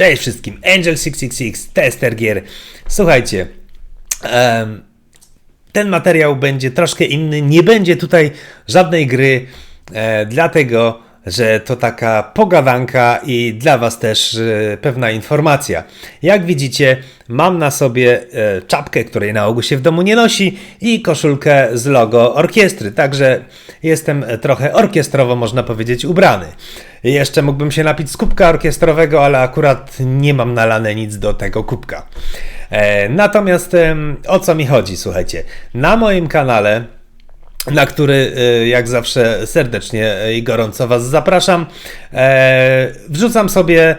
Cześć wszystkim, Angel666, tester gier. Słuchajcie, ten materiał będzie troszkę inny, nie będzie tutaj żadnej gry, e, dlatego że to taka pogadanka i dla Was też e, pewna informacja. Jak widzicie, mam na sobie e, czapkę, której na ogół się w domu nie nosi i koszulkę z logo orkiestry, także jestem trochę orkiestrowo, można powiedzieć, ubrany. Jeszcze mógłbym się napić z kubka orkiestrowego, ale akurat nie mam nalane nic do tego kubka. E, Natomiast o co mi chodzi, słuchajcie? Na moim kanale na który y, jak zawsze serdecznie i gorąco Was zapraszam. E, Wrzucam sobie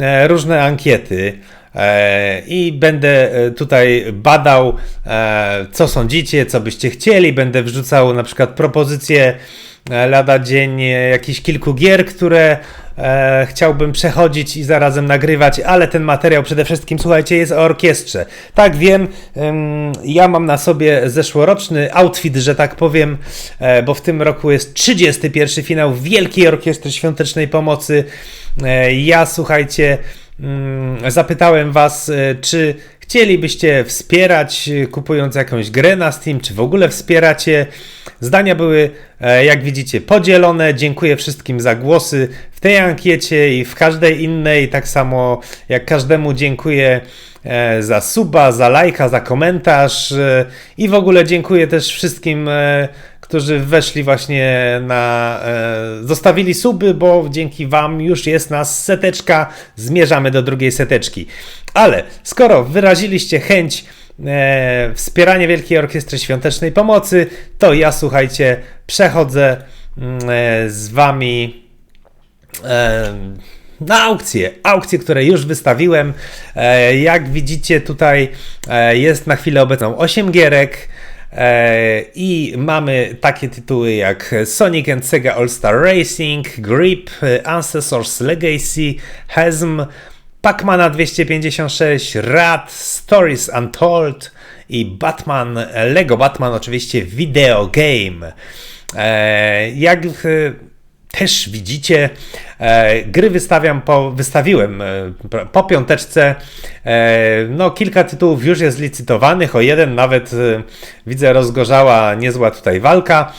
e, różne ankiety. e, I będę e, tutaj badał, e, co sądzicie, co byście chcieli. Będę wrzucał na przykład propozycje e, lada dzień e, jakichś kilku gier, które e, chciałbym przechodzić i zarazem nagrywać, ale ten materiał przede wszystkim, słuchajcie, jest o orkiestrze. Tak wiem, ym, ja mam na sobie zeszłoroczny outfit, że tak powiem, e, bo w tym roku jest 31 finał Wielkiej Orkiestry Świątecznej Pomocy. E, ja, słuchajcie, mm, zapytałem Was, e, czy chcielibyście wspierać, e, kupując jakąś grę na Steam, czy w ogóle wspieracie. Zdania były, e, jak widzicie, podzielone. Dziękuję wszystkim za głosy w tej ankiecie i w każdej innej. Tak samo jak każdemu dziękuję e, za suba, za lajka, za komentarz e, i w ogóle dziękuję też wszystkim, którzy weszli właśnie na. E, zostawili suby, bo dzięki Wam już jest nas seteczka. Zmierzamy do drugiej seteczki. Ale skoro wyraziliście chęć e, wspierania Wielkiej Orkiestry Świątecznej Pomocy, to ja słuchajcie, przechodzę mm, e, z Wami na aukcje. Aukcje, które już wystawiłem. Jak widzicie, tutaj jest na chwilę obecną 8 gierek. E, I mamy takie tytuły jak Sonic and Sega All-Star Racing, Grip, Ancestors Legacy, Hesm, Pacmana 256, Rad, Stories Untold i Batman, Lego Batman oczywiście Video Game. E, jak też widzicie, e, gry wystawiam po, wystawiłem e, po piąteczce. E, no, kilka tytułów już jest licytowanych, o jeden nawet widzę rozgorzała niezła tutaj walka.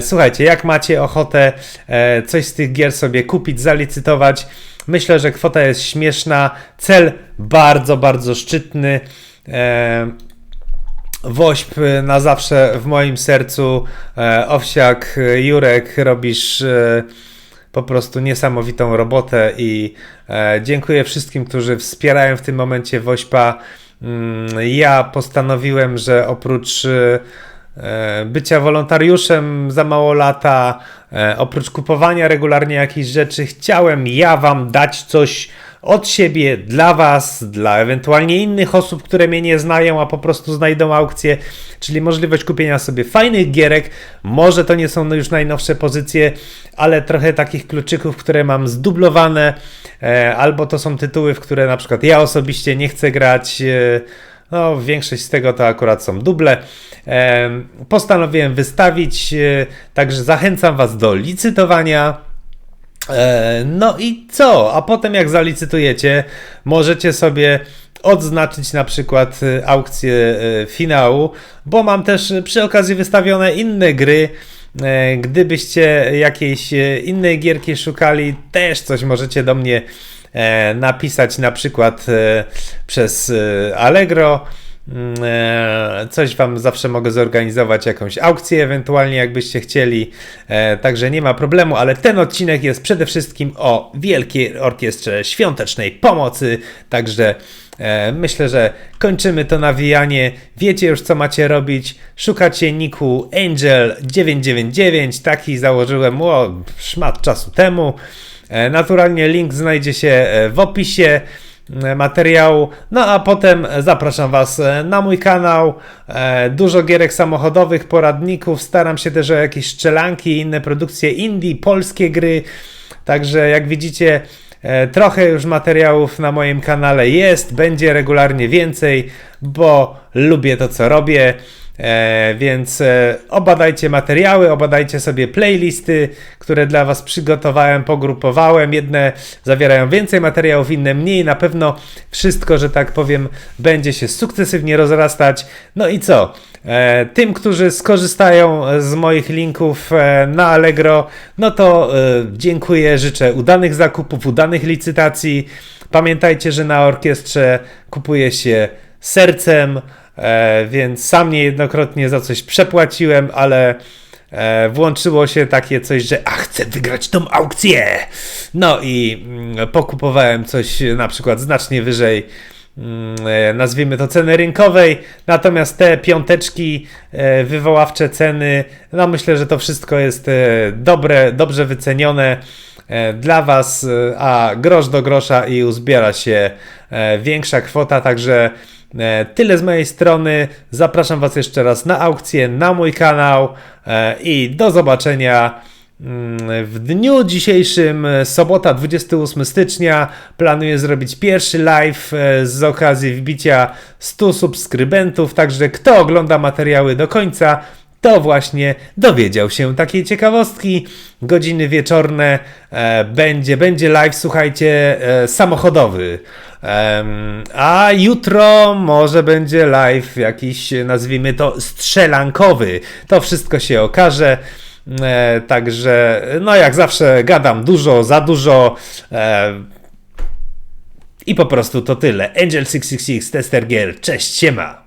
Słuchajcie, jak macie ochotę coś z tych gier sobie kupić, zalicytować, myślę, że kwota jest śmieszna, cel bardzo, bardzo szczytny. E, Wośp na zawsze w moim sercu. E, Owsiak, e, Jurek, robisz e, po prostu niesamowitą robotę i e, dziękuję wszystkim, którzy wspierają w tym momencie Wośpa. Mm, Ja postanowiłem, że oprócz e, e, bycia wolontariuszem za mało lata, e, oprócz kupowania regularnie jakichś rzeczy, chciałem ja Wam dać coś od siebie dla Was, dla ewentualnie innych osób, które mnie nie znają, a po prostu znajdą aukcję, czyli możliwość kupienia sobie fajnych gierek. Może to nie są już najnowsze pozycje, ale trochę takich kluczyków, które mam zdublowane, e, albo to są tytuły, w które na przykład ja osobiście nie chcę grać. E, no, większość z tego to akurat są duble. Em, Postanowiłem wystawić, e, także zachęcam Was do licytowania. E, No i co? A potem jak zalicytujecie, możecie sobie odznaczyć na przykład e, aukcję e, finału, bo mam też przy okazji wystawione inne gry. Gdybyście jakiejś innej gierki szukali, też coś możecie do mnie napisać, na przykład przez Allegro. Mm, e, Coś Wam zawsze mogę zorganizować, jakąś aukcję, ewentualnie jakbyście chcieli. E, Także nie ma problemu, ale ten odcinek jest przede wszystkim o Wielkiej Orkiestrze Świątecznej Pomocy. Także e, myślę, że kończymy to nawijanie. Wiecie już, co macie robić. Szukacie niku Angel999. Taki założyłem o, szmat czasu temu. Naturalnie link znajdzie się w opisie materiału. No a potem zapraszam Was e, na mój kanał. E, Dużo gierek samochodowych, poradników. Staram się też o jakieś strzelanki i inne produkcje indie, polskie gry. Także jak widzicie, e, trochę już materiałów na moim kanale jest. Będzie regularnie więcej, bo lubię to, co robię. E, więc e, obadajcie materiały, obadajcie sobie playlisty, które dla Was przygotowałem, pogrupowałem. Jedne zawierają więcej materiałów, inne mniej. Na pewno wszystko, że tak powiem, będzie się sukcesywnie rozrastać. No i co? E, tym, którzy skorzystają z moich linków e, na Allegro, no to e, dziękuję, życzę udanych zakupów, udanych licytacji. Pamiętajcie, że na orkiestrze kupuje się sercem, e, więc sam niejednokrotnie za coś przepłaciłem, ale e, włączyło się takie coś, że a chcę wygrać tą aukcję. No i mm, pokupowałem coś na przykład znacznie wyżej mm, e, nazwijmy to ceny rynkowej, natomiast te piąteczki, e, wywoławcze ceny, no myślę, że to wszystko jest e, dobre, dobrze wycenione dla Was, a grosz do grosza i uzbiera się większa kwota, także tyle z mojej strony. Zapraszam Was jeszcze raz na aukcję, na mój kanał e, i do zobaczenia. Mm, W dniu dzisiejszym, e, sobota 28 stycznia, planuję zrobić pierwszy live e, z okazji wbicia 100 subskrybentów, także kto ogląda materiały do końca, to właśnie dowiedział się takiej ciekawostki. Godziny wieczorne e, będzie, będzie live, słuchajcie, e, samochodowy. A jutro może będzie live jakiś, nazwijmy to, strzelankowy. To wszystko się okaże. E, także, no jak zawsze, gadam dużo, za dużo. E, I po prostu to tyle. Angel666, Tester Gier, cześć, siema.